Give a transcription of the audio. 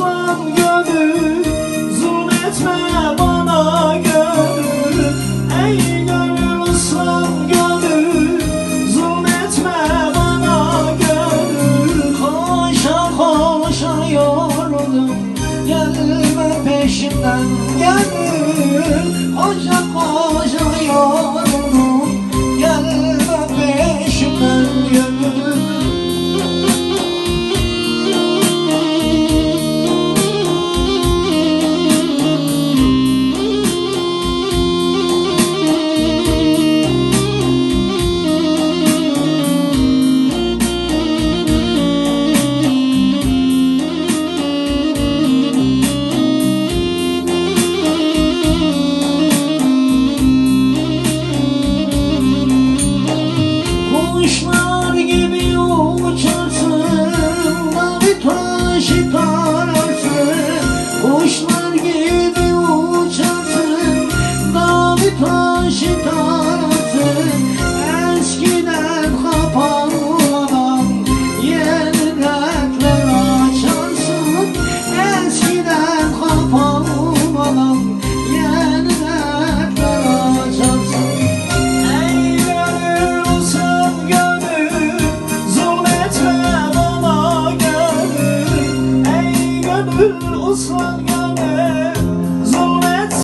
Aslan gönül zulmetme bana gönül. Ey gönül aslan gönül zulmetme bana gönül. Koşa koşa yoruldum gelme peşimden gönül. Koşa Kuşlar gibi uçarsın Mavi taş ipar Gönül olsan gönül